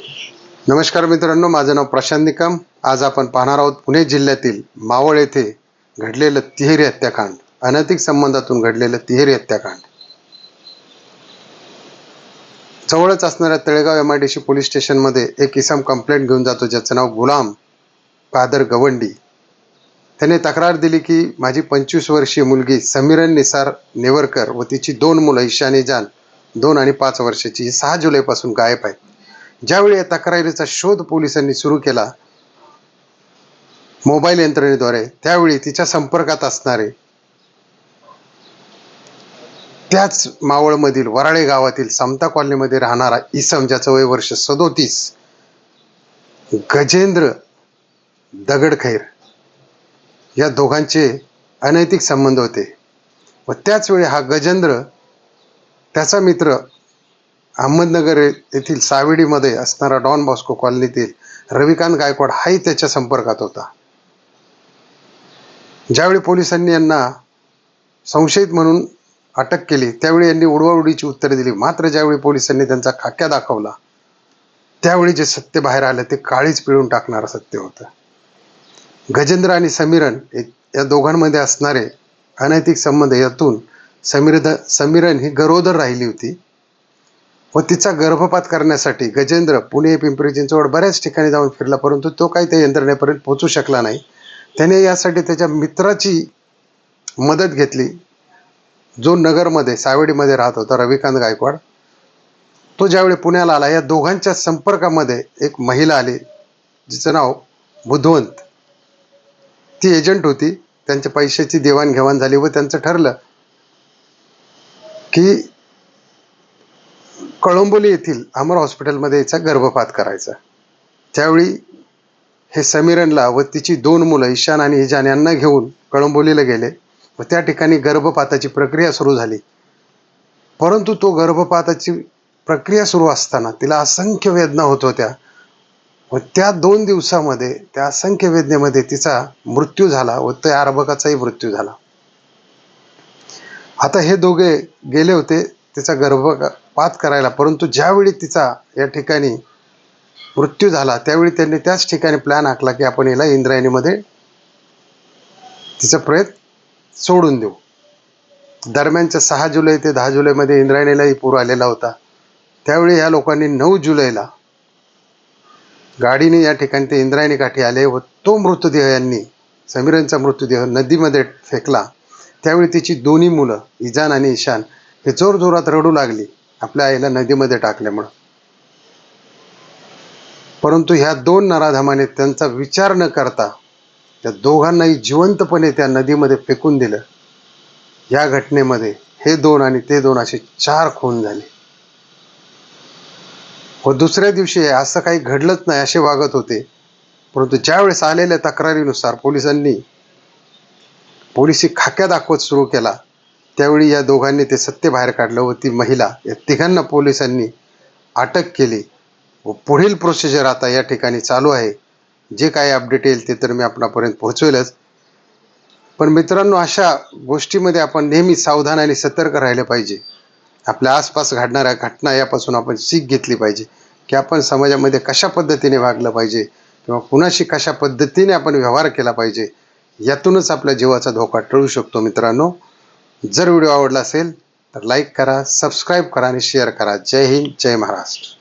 नमस्कार मित्रांनो माझं नाव प्रशांत निकम. आज आपण पाहणार आहोत पुणे जिल्ह्यातील मावळ येथे घडलेलं तिहेरी हत्याकांड अनैतिक संबंधातून घडलेलं तिहेरी हत्याकांड. जवळच असणाऱ्या Talegaon M I D C police स्टेशनमध्ये एक इसम कंप्लेंट घेऊन जातो ज्याचं नाव गुलाम कादर गवंडी. त्याने तक्रार दिली की माझी पंचवीस वर्षीय मुलगी समीरन निसार नेवरकर व तिची दोन मुलं ईशानी जान दोन आणि पाच वर्षाची ही सहा जुलैपासून गायब आहेत. ज्यावेळी या तक्रारीचा शोध पोलिसांनी सुरू केला मोबाईल यंत्रणेद्वारे त्यावेळी तिच्या संपर्कात असणारे त्याच मावळमधील वराळे गावातील समता कॉलनीमध्ये राहणारा इसम ज्याचं वय वर्ष सदोतीस गजेंद्र दगडखैर या दोघांचे अनैतिक संबंध होते. व त्याच वेळी हा गजेंद्र त्याचा मित्र अहमदनगर येथील सावेडीमध्ये असणारा डॉन बॉस्को कॉलनीतील रविकांत गायकवाड हाही त्याच्या संपर्कात होता. ज्यावेळी पोलिसांनी यांना संशयित म्हणून अटक केली त्यावेळी यांनी उडवाउडीची उत्तरे दिली. मात्र ज्यावेळी पोलिसांनी त्यांचा खाक्या दाखवला त्यावेळी जे सत्य बाहेर आलं ते काळीच पिळून टाकणारं सत्य होतं. गजेंद्र आणि समीरन या दोघांमध्ये असणारे अनैतिक संबंध यातून समीर समीरन ही गरोदर राहिली होती. व तिचा गर्भपात करण्यासाठी गजेंद्र पुणे पिंपरी चिंचवड बऱ्याच ठिकाणी जाऊन फिरला परंतु तो काही त्या यंत्रणेपर्यंत पोहोचू शकला नाही. त्याने यासाठी त्याच्या मित्राची मदत घेतली. जो नगरमध्ये सावेडीमध्ये राहत होता रविकांत गायकवाड तो ज्यावेळी पुण्याला आला या दोघांच्या संपर्कामध्ये एक महिला आली जिचं नाव बुधवंत. ती एजंट होती त्यांच्या पैशाची देवाणघेवाण झाली व त्यांचं ठरलं की कळंबोली येथील अमर हॉस्पिटलमध्ये याचा गर्भपात करायचा. त्यावेळी हे समीरनला व तिची दोन मुलं ईशान आणि इजान यांना घेऊन कळंबोलीला गेले व त्या ठिकाणी गर्भपाताची प्रक्रिया सुरू झाली. परंतु तो गर्भपाताची प्रक्रिया सुरू असताना तिला असंख्य वेदना होत होत्या व त्या दोन दिवसामध्ये त्या असंख्य वेदनेमध्ये तिचा मृत्यू झाला व त्या अर्भकाचाही मृत्यू झाला. आता हे दोघे गेले होते तिचा पात करायला परंतु ज्यावेळी तिचा या ठिकाणी मृत्यू झाला त्यावेळी त्यांनी त्याच ठिकाणी प्लॅन आखला की आपण याला इंद्रायणीमध्ये तिचा प्रयत्न सोडून देऊ. दरम्यानच्या सहा जुलै ते दहा जुलैमध्ये इंद्रायणीलाही पूर आलेला होता. त्यावेळी या लोकांनी नऊ जुलैला गाडीने या ठिकाणी ते इंद्रायणी काठी आले व तो मृतदेह यांनी समीरनचा मृतदेह नदीमध्ये फेकला. त्यावेळी तिची दोन्ही मुलं इजान आणि ईशान हे जोरजोरात रडू लागली. आपल्या आईला नदीमध्ये टाकल्यामुळं. परंतु ह्या दोन नराधमाने त्यांचा विचार न करता त्या दोघांनाही जिवंतपणे त्या नदीमध्ये फेकून दिलं. या घटनेमध्ये हे दोन आणि ते दोन असे चार खून झाले. व दुसऱ्या दिवशी असं काही घडलंच नाही असे वागत होते. परंतु ज्यावेळेस आलेल्या तक्रारीनुसार पोलिसांनी पोलिसी खाक्या दाखवत सुरू केला त्यावेळी या दोघांनी ते सत्य बाहेर काढलं व ती महिला या तिघांना पोलिसांनी अटक केली. व पुढील प्रोसिजर आता या ठिकाणी चालू आहे. जे काही अपडेट येईल ते तर मी आपणापर्यंत पोहोचवेलच. पण मित्रांनो अशा गोष्टीमध्ये आपण नेहमी सावधान आणि सतर्क राहिलं पाहिजे. आपल्या आसपास घडणाऱ्या घटना यापासून आपण सीख घेतली पाहिजे. की आपण समाजामध्ये कशा पद्धतीने वागलं पाहिजे किंवा कुणाशी कशा पद्धतीने आपण व्यवहार केला पाहिजे यातूनच आपल्या जीवाचा धोका टळू शकतो मित्रांनो. जर व्हिडिओ आवडला असेल तर लाईक करा सबस्क्राईब करा आणि शेअर करा. जय हिंद जय महाराष्ट्र.